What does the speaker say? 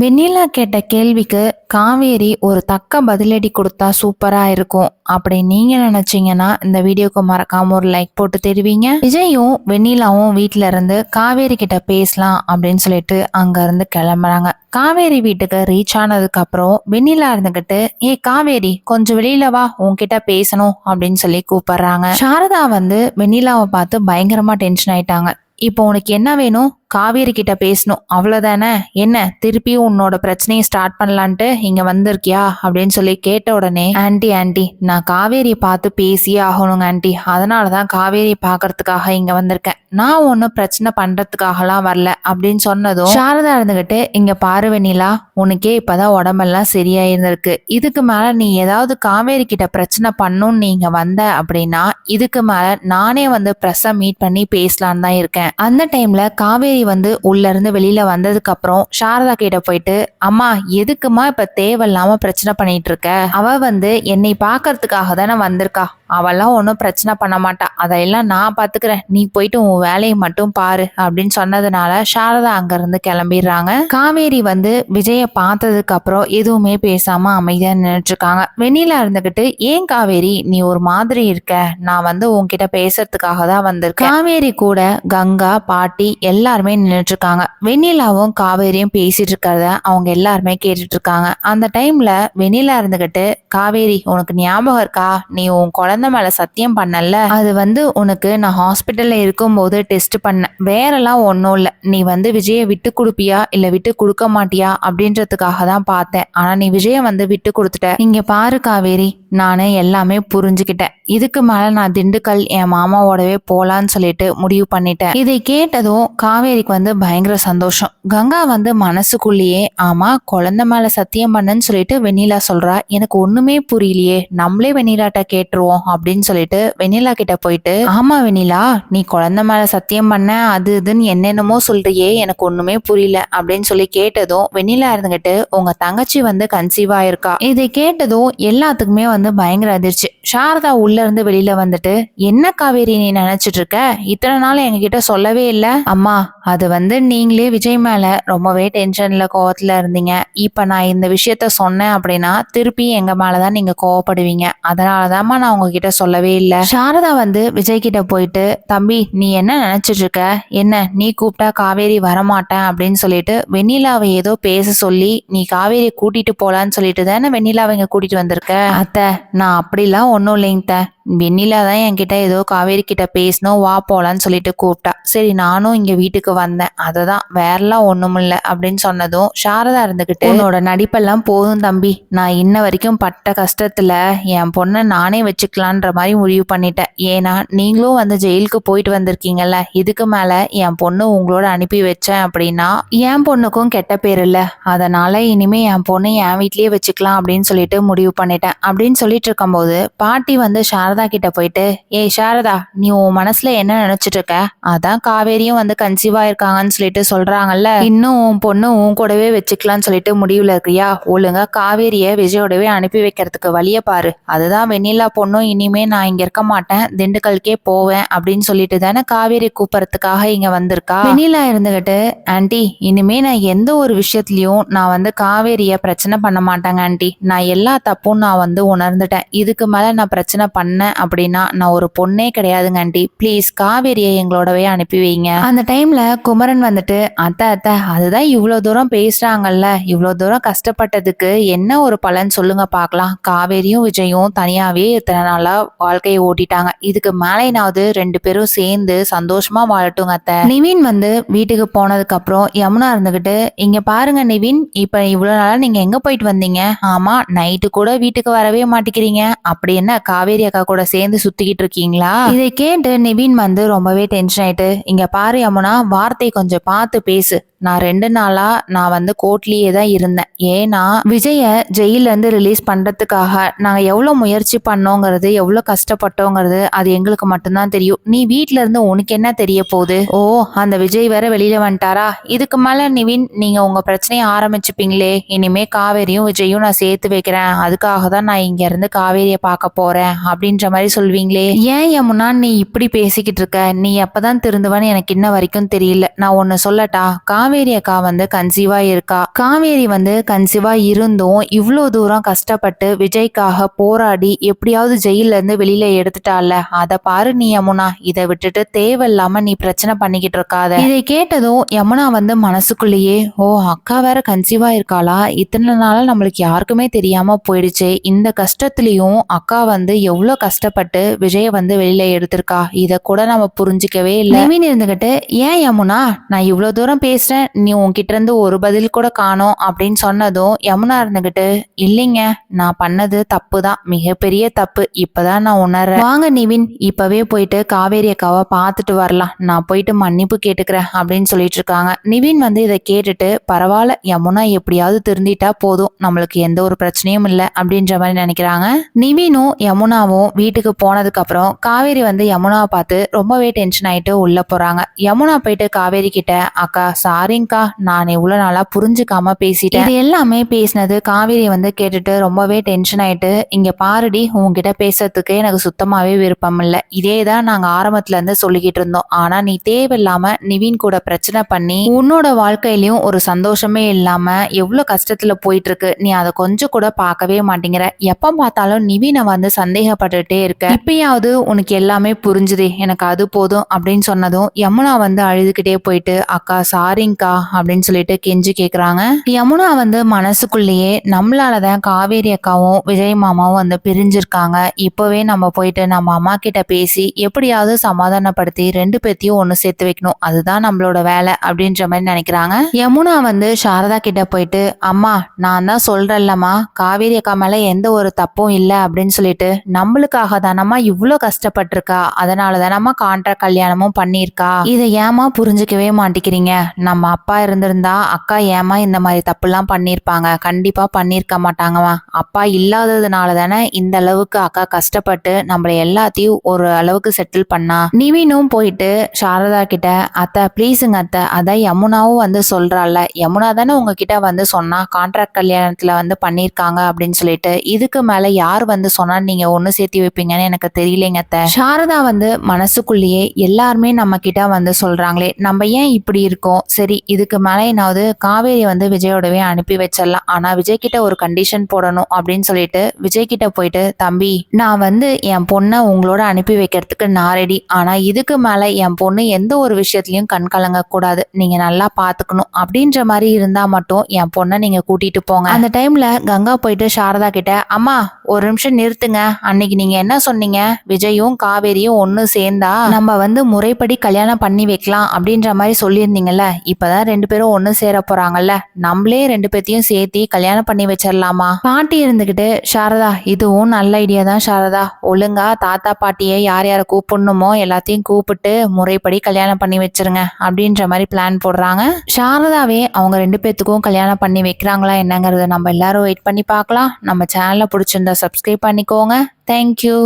வெண்ணிலா கேட்ட கேள்விக்கு காவேரி ஒரு தக்க பதிலடி கொடுத்தா சூப்பராக இருக்கும். அப்படி நீங்கள் நினச்சிங்கன்னா இந்த வீடியோக்கு மறக்காம ஒரு லைக் போட்டு தெரிவிங்க. விஜயும் வெண்ணிலாவும் வீட்டில் இருந்து காவேரி கிட்ட பேசலாம் அப்படின்னு சொல்லிட்டு அங்கேருந்து கிளம்புறாங்க. காவேரி வீட்டுக்கு ரீச் ஆனதுக்கு அப்புறம் வெண்ணிலா இருந்துகிட்டு ஏ காவேரி கொஞ்சம் வெளியில வா உன்கிட்ட பேசணும் அப்படின்னு சொல்லி கூப்பிடுறாங்க. சாரதா வந்து வெண்ணிலாவை பார்த்து பயங்கரமா டென்ஷன் ஆயிட்டாங்க. இப்போ உனக்கு என்ன வேணும்? காவேரி கிட்ட பேசணும். அவ்வளோதானே என்ன? திருப்பியும் உன்னோட பிரச்சனையை ஸ்டார்ட் பண்ணலான்ட்டு இங்க வந்திருக்கியா? அப்படின்னு சொல்லி கேட்ட உடனே ஆண்டி ஆண்டி நான் காவேரியை பார்த்து பேசியே ஆகணுங்க ஆன்ட்டி அதனால தான் காவேரி பார்க்கறதுக்காக இங்க வந்திருக்கேன். நான் ஒன்றும் பிரச்சனை பண்றதுக்காகலாம் வரல. அப்படின்னு சொன்னதும் சாரதா இருந்துகிட்டு இங்க பாரு வெண்ணிலா உனக்கே இப்பதான் உடம்பெல்லாம் சரியாயிருந்திருக்கு. இதுக்கு மேல நீ ஏதாவது காவேரி கிட்ட பிரச்சனை பண்ணுன்னு நீங்க வந்த அப்படின்னா இதுக்கு மேல நானே வந்து ப்ரெஸ்ஸை மீட் பண்ணி பேசலான்னு தான் இருக்கேன். அந்த டைம்ல காவேரி வந்து உள்ளேருந்து இருந்து வந்ததுக்கப்புறம் சாரதா கிட்ட போயிட்டு அம்மா எதுக்குமா இப்போ தேவையில்லாமல் பிரச்சனை பண்ணிட்டு இருக்க? அவள் வந்து என்னை பார்க்கறதுக்காக தானே வந்திருக்கா. அவெல்லாம் ஒன்றும் பிரச்சனை பண்ண மாட்டா. அதையெல்லாம் நான் பார்த்துக்கிறேன் நீ போயிட்டு உன் வேலையை மட்டும் பாரு அப்படின்னு சொன்னதுனால சாரதா அங்கேருந்து கிளம்பிடுறாங்க. காவேரி வந்து விஜயை பார்த்ததுக்கு அப்புறம் எதுவுமே பேசாம அமைதியாக நின்றுட்டுருக்காங்க இருக்காங்க. இருந்துக்கிட்டு ஏன் காவேரி நீ ஒரு மாதிரி இருக்க. நான் வந்து உன்கிட்ட பேசுறதுக்காக தான் வந்திருக்கேன். காவேரி கூட கங்கா பாட்டி எல்லாருமே நின்றுட்டு இருக்காங்க வெண்ணிலாவும் காவேரியும் பேசிட்டு இருக்கிறத அவங்க எல்லாருமே கேட்டுட்டு இருக்காங்க அந்த டைம்ல வெண்ணிலா இருந்துகிட்டு காவேரி உனக்கு ஞாபகம் இருக்கா? நீ உன் குழந்தை மேல சத்தியம் பண்ணல அது வந்து உனக்கு நான் ஹாஸ்பிட்டல்ல இருக்கும்போது டெஸ்ட் பண்ணேன். வேறெல்லாம் ஒன்றும் இல்லை. நீ வந்து விஜயை விட்டு கொடுப்பியா? இல்ல விட்டு கொடுக்க மாட்டியா? அப்படின்றதுக்காக தான் பார்த்தேன். ஆனா நீ விஜய வந்து விட்டு கொடுத்துட்ட. இங்க பாரு காவேரி நான் எல்லாமே புரிஞ்சுக்கிட்டேன். இதுக்கு மேலே நான் திண்டுக்கல் என் மாமாவோடவே போகலான்னு சொல்லிட்டு முடிவு பண்ணிட்டேன். இதை கேட்டதும் காவேரிக்கு வந்து பயங்கர சந்தோஷம். கங்கா வந்து மனசுக்குள்ளேயே ஆமாம் குழந்தை மேலே சத்தியம் பண்ணேன்னு சொல்லிட்டு வெண்ணிலா சொல்கிறா எனக்கு ஒன்றுமே புரியலையே. நம்மளே வெண்ணிலாட்ட கேட்டுருவோம் அப்படின்னு சொல்லிட்டு வெண்ணிலா கிட்ட போயிட்டு ஆமா வெண்ணிலா நீ குழந்தை மேல சத்தியம் பண்ண அது இதுன்னு என்னென்னமோ சொல்றியே. எனக்கு ஒண்ணுமே புரியல அப்படின்னு சொல்லி கேட்டதும் வெண்ணிலா இருந்துகிட்டு உங்க தங்கச்சி வந்து கன்சீவ் ஆயிருக்கா இதை கேட்டதும் எல்லாத்துக்குமே வந்து பயங்கர அதிர்ச்சி. சாரதா உள்ள இருந்து வெளியில வந்துட்டு என்ன காவேரி நீ நினைச்சிட்டு இருக்க? இத்தனை நாள் எங்ககிட்ட சொல்லவே இல்லை. அம்மா அது வந்து நீங்களே விஜய் மேல ரொம்பவே டென்ஷன்ல கோவத்துல இருந்தீங்க. இப்ப நான் இந்த விஷயத்த சொன்னேன் அப்படின்னா திருப்பி எங்க மேலதான் நீங்க கோவப்படுவீங்க. அதனாலதாம்மா நான் உங்ககிட்ட சொல்லவே இல்லை. சாரதா வந்து விஜய் கிட்ட போயிட்டு தம்பி நீ என்ன நினைச்சிட்டு இருக்க? என்ன நீ கூப்பிட்டா காவேரி வரமாட்டேன்? அப்படின்னு சொல்லிட்டு வெண்ணிலாவை ஏதோ பேச சொல்லி நீ காவேரி கூட்டிட்டு போலான்னு சொல்லிட்டு தானே வெண்ணிலாவை இங்க கூட்டிட்டு வந்திருக்க? அத்தை நான் அப்படிலாம் ஒன்றும் இல்லைங்க அத்தை. வெண்ணிலா தான் என்கிட்ட ஏதோ காவேரி கிட்ட பேசணும் வா போலான்னு சொல்லிட்டு கூப்பிட்டா. சரி நானும் இங்க வீட்டுக்கு வந்தேன். அதை தான் வேறலாம் ஒண்ணும் அப்படின்னு சொன்னதும் சாரதா இருந்துகிட்டு உன்னோட நடிப்பெல்லாம் போதும் தம்பி. நான் இன்ன வரைக்கும் பட்ட கஷ்டத்துல என் பொண்ணை நானே வச்சுக்கலான்ற மாதிரி முடிவு பண்ணிட்டேன். ஏன்னா நீங்களும் வந்து ஜெயிலுக்கு போயிட்டு வந்திருக்கீங்கல்ல. இதுக்கு மேல என் பொண்ணு உங்களோட அனுப்பி வச்சேன் அப்படின்னா என் பொண்ணுக்கும் கெட்ட பேர் இல்லை. அதனால இனிமே என் பொண்ணு என் வீட்லயே வச்சுக்கலாம் அப்படின்னு சொல்லிட்டு முடிவு பண்ணிட்டேன். அப்படின்னு சொல்லிட்டு இருக்கும்போது பாட்டி வந்து சாரதா கிட்ட போயிட்டு ஏய் சாரதா நீ உன் மனசுல என்ன நினைச்சிட்டு இருக்க? அதான் காவேரியும் வந்து கன்சீவா இருக்காங்கன்னு சொல்லிட்டு சொல்றாங்கல்ல. இன்னும் உன் பொண்ணு உன் கூடவே வச்சுக்கலாம்னு சொல்லிட்டு முடிவுல இருக்கியா? ஒழுங்கா காவேரிய விஜயோடவே அனுப்பி வைக்கிறதுக்கு வழிய பாரு. அதுதான் வெண்ணிலா பொண்ணும் இனிமே நான் இங்க இருக்க மாட்டேன். திண்டுக்கலுக்கே போவேன் அப்படின்னு சொல்லிட்டு தானே காவேரி கூப்பிடறதுக்காக இங்க வந்திருக்கா? வெண்ணிலா இருந்துகிட்டு ஆண்டி இனிமே நான் எந்த ஒரு விஷயத்துலயும் நான் வந்து காவேரிய பிரச்சனை பண்ண மாட்டேங்க ஆண்டி. நான் எல்லா தப்பும் நான் வந்து உணர்ந்துட்டேன் இதுக்கு மேலே நான் பிரச்சனை பண்ணேன் அப்படின்னா நான் ஒரு பொண்ணே கிடையாதுங்க ஆண்டி. ப்ளீஸ் காவேரியை எங்களோடவே அனுப்பி வைங்க. அந்த டைமில் குமரன் வந்துட்டு அத்தை அத்தை அதுதான் இவ்வளோ தூரம் பேசுகிறாங்கல்ல இவ்வளோ தூரம் கஷ்டப்பட்டதுக்கு என்ன ஒரு பலன் சொல்லுங்க பார்க்கலாம். காவேரியும் விஜயும் தனியாகவே இத்தனை நாளாக வாழ்க்கையை ஓட்டிட்டாங்க. இதுக்கு மேலேனாவது ரெண்டு பேரும் சேர்ந்து சந்தோஷமாக வாழட்டுங்க அத்தை. நிவின் வந்து வீட்டுக்கு போனதுக்கப்புறம் யமுனா இருந்துக்கிட்டு இங்கே பாருங்க நிவின் இப்போ இவ்வளோ நாளாக நீங்கள் எங்கே போயிட்டு வந்தீங்க? ஆமாம் நைட்டு கூட வீட்டுக்கு வரவே மாட்டேங்கிறீங்க அப்படி என்ன காவேரி அக்கா கூட சேர்ந்து சுத்திக்கிட்டு இருக்கீங்களா? இதை கேட்டு நிவின் வந்து ரொம்பவே டென்ஷன் ஆயிட்டு இங்க பாரு யமுனா வார்த்தை கொஞ்சம் பார்த்து பேசு. நான் ரெண்டு நாளா நான் வந்து கோர்ட்லயே தான் இருந்தேன். ஏன்னா விஜய ஜெயில இருந்து ரிலீஸ் பண்றதுக்காக நாங்க எவ்வளவு முயற்சி பண்ணோங்கிறது எவ்வளவு கஷ்டப்பட்டோங்கிறது அது எங்களுக்கு மட்டும்தான் தெரியும். நீ வீட்ல இருந்து உனக்கு என்ன தெரிய போகுது? ஓ அந்த விஜய் வேற வெளியில வந்துட்டாரா? இதுக்கு மேல நிவின் நீங்க உங்க பிரச்சனையை ஆரம்பிச்சுப்பீங்களே. இனிமே காவேரியும் விஜயும் நான் சேர்த்து வைக்கிறேன். அதுக்காக தான் நான் இங்க இருந்து காவேரியை பார்க்க போறேன் அப்படின்ற மாதிரி சொல்வீங்களே. ஏன் யமுனா நீ இப்படி பேசிக்கிட்டு இருக்க? நீ எப்பதான் திருந்துவன்னு எனக்கு இன்ன வரைக்கும் தெரியல. நான் ஒன்னு சொல்லட்டா? காவேரி காவேரி அக்கா வந்து கன்சீவா இருக்கா? காவேரி வந்து கன்சீவா இருந்தும் இவ்வளோ தூரம் கஷ்டப்பட்டு விஜய்க்காக போராடி எப்படியாவது ஜெயில இருந்து வெளியில எடுத்துட்டால? அதை பாரு நீ யமுனா. இதை விட்டுட்டு தேவையில்லாம நீ பிரச்சனை பண்ணிக்கிட்டு இருக்காத. இதை கேட்டதும் யமுனா வந்து மனசுக்குள்ளேயே ஓ அக்கா வேற கன்சீவா இருக்காளா? இத்தனை நாளா நம்மளுக்கு யாருக்குமே தெரியாம போயிடுச்சு. இந்த கஷ்டத்துலயும் அக்கா வந்து எவ்வளவு கஷ்டப்பட்டு விஜய வந்து வெளியில எடுத்திருக்கா? இதை கூட நம்ம புரிஞ்சுக்கவே இல்லை. நிவின் இருந்துகிட்டு ஏன் யமுனா? நான் இவ்வளவு தூரம் பேசுறேன். நீ உன்கிட்டேருந்து ஒரு பதில் கூட காணோம் அப்படின்னு சொன்னதும் யமுனா இருந்துகிட்டு இல்லைங்க நான் பண்ணது தப்பு தான் மிகப்பெரிய தப்பு. இப்போதான் நான் உணர்றேன். வாங்க நிவின். இப்போவே போயிட்டு காவேரி அக்காவை பார்த்துட்டு வரலாம். நான் போயிட்டு மன்னிப்பு கேட்டுக்கிறேன் அப்படின்னு சொல்லிட்டு இருக்காங்க. நிவின் வந்து இதை கேட்டுட்டு பரவாயில்ல யமுனா எப்படியாவது திருந்திட்டா போதும். நம்மளுக்கு எந்த ஒரு பிரச்சனையும் இல்லை அப்படின்ற மாதிரி நினைக்கிறாங்க. நிவினும் யமுனாவும் வீட்டுக்கு போனதுக்கு அப்புறம் காவேரி வந்து யமுனாவை பார்த்து ரொம்பவே டென்ஷன் ஆயிட்டு உள்ள போறாங்க. யமுனா போயிட்டு காவேரி கிட்ட அக்கா சாரிங்க்கா நான் இவ்வளோ நாளாக புரிஞ்சுக்காம பேசிட்டேன். இது எல்லாமே பேசினது காவேரி வந்து கேட்டுட்டு ரொம்பவே டென்ஷன் ஆயிட்டு இங்க பாருடி உங்ககிட்ட பேசுறதுக்கு எனக்கு சுத்தமாவே விருப்பம் இல்லை. இதே தான் நாங்க ஆரம்பத்துல இருந்து சொல்லிக்கிட்டு இருந்தோம். ஆனா நீ தேவையில்லாம நிவின் கூட பிரச்சனை பண்ணி உன்னோட வாழ்க்கையிலயும் ஒரு சந்தோஷமே இல்லாம எவ்வளவு கஷ்டத்துல போயிட்டு இருக்கு நீ அதை கொஞ்சம் கூட பார்க்கவே மாட்டேங்கிற. எப்ப பார்த்தாலும் நிவினை வந்து சந்தேகப்பட்டுட்டே இருக்க. இப்பயாவது உனக்கு எல்லாமே புரிஞ்சுது எனக்கு அது போதும் அப்படின்னு சொன்னதும் யமுனா வந்து அழுதுகிட்டே போயிட்டு அக்கா சாரிங்க சாரிங்கக்கா அப்படின்னு சொல்லிட்டு கெஞ்சி கேட்குறாங்க யமுனா வந்து மனசுக்குள்ளேயே நம்மளால தான் காவேரி அக்காவும் விஜய் மாமாவும் வந்து பிரிஞ்சிருக்காங்க. இப்போவே நம்ம போயிட்டு நம்ம அம்மா கிட்ட பேசி எப்படியாவது சமாதானப்படுத்தி ரெண்டு பேர்த்தையும் ஒன்று சேர்த்து வைக்கணும். அதுதான் நம்மளோட வேலை அப்படின்ற மாதிரி நினைக்கிறாங்க. யமுனா வந்து சாரதா கிட்ட போயிட்டு அம்மா நான் தான் சொல்றேன்லம்மா. காவேரி அக்கா மேலே எந்த ஒரு தப்பும் இல்லை. அப்படின்னு சொல்லிட்டு நம்மளுக்காக தானம்மா இவ்வளோ கஷ்டப்பட்டிருக்கா. அதனால தானம்மா கான்ட்ராக்ட் கல்யாணமும் பண்ணியிருக்கா. இதை ஏமா புரிஞ்சுக்கவே மாட்டேங்கிறீங்க? நம்ம நம்ம அப்பா இருந்திருந்தா அக்கா ஏமா இந்த மாதிரி தப்புலாம் பண்ணியிருப்பாங்க கண்டிப்பாக பண்ணியிருக்க மாட்டாங்கம்மா. அப்பா இல்லாததுனால தானே இந்த அளவுக்கு அக்கா கஷ்டப்பட்டு நம்மளை எல்லாத்தையும் ஒரு அளவுக்கு செட்டில் பண்ணா. நிவினும் போயிட்டு சாரதா கிட்ட அத்தை ப்ளீஸுங்க அத்தை அதான் யமுனாவும் வந்து சொல்கிறாள் யமுனா தானே உங்ககிட்ட வந்து சொன்னா கான்ட்ராக்ட் கல்யாணத்தில் வந்து பண்ணியிருக்காங்க அப்படின்னு சொல்லிட்டு. இதுக்கு மேலே யார் வந்து சொன்னால் நீங்கள் ஒன்று சேர்த்து வைப்பீங்கன்னு எனக்கு தெரியலைங்க அத்தை. சாரதா வந்து மனசுக்குள்ளேயே எல்லாருமே நம்ம கிட்ட வந்து சொல்கிறாங்களே நம்ம ஏன் இப்படி இருக்கோம்? சரி இதுக்கு மேல என்னாவது காவேரி வந்து விஜயோடவே அனுப்பி வச்சிடலாம். ஆனால் விஜய் கிட்ட ஒரு கண்டிஷன் போடணும் அப்படின்னு சொல்லிட்டு விஜய் கிட்ட போயிட்டு தம்பி நான் வந்து என் பொண்ணை உங்களோட அனுப்பி வைக்கிறதுக்கு நான் ரெடி ஆனால் இதுக்கு மேலே என் பொண்ணு எந்த ஒரு விஷயத்துலையும் கண் கலங்கக்கூடாது நீங்கள் நல்லா பார்த்துக்கணும் அப்படின்ற மாதிரி இருந்தால் மட்டும் என் பொண்ணை நீங்கள் கூட்டிகிட்டு போங்க. அந்த டைமில் கங்கா போயிட்டு சாரதா கிட்ட அம்மா ஒரு நிமிஷம் நிறுத்துங்க. அன்னைக்கு நீங்கள் என்ன சொன்னீங்க? விஜயும் காவேரியும் ஒன்று சேர்ந்தா நம்ம வந்து முறைப்படி கல்யாணம் பண்ணி வைக்கலாம். அப்படின்ற மாதிரி சொல்லியிருந்தீங்கல்ல இப்பதான் ரெண்டு பேரும் ஒன்று சேர போறாங்கல்ல. நம்மளே ரெண்டு பேத்தையும் சேர்த்தி கல்யாணம் பண்ணி வச்சிடலாமா பாட்டி இருந்துகிட்டு சாரதா இதுவும் நல்ல ஐடியா தான் சாரதா. ஒழுங்கா தாத்தா பாட்டியை யார் யாரை கூப்பிடணுமோ எல்லாத்தையும் கூப்பிட்டு முறைப்படி கல்யாணம் பண்ணி வச்சிருங்க அப்படின்ற மாதிரி பிளான் போடுறாங்க. சாரதாவே அவங்க ரெண்டு பேத்துக்கும் கல்யாணம் பண்ணி வைக்கிறாங்களா என்னங்கிறத நம்ம எல்லாரும் வெயிட் பண்ணி பார்க்கலாம். நம்ம சேனலை பிடிச்சிருந்தா சப்ஸ்கிரைப் பண்ணிக்கோங்க. தேங்க்யூ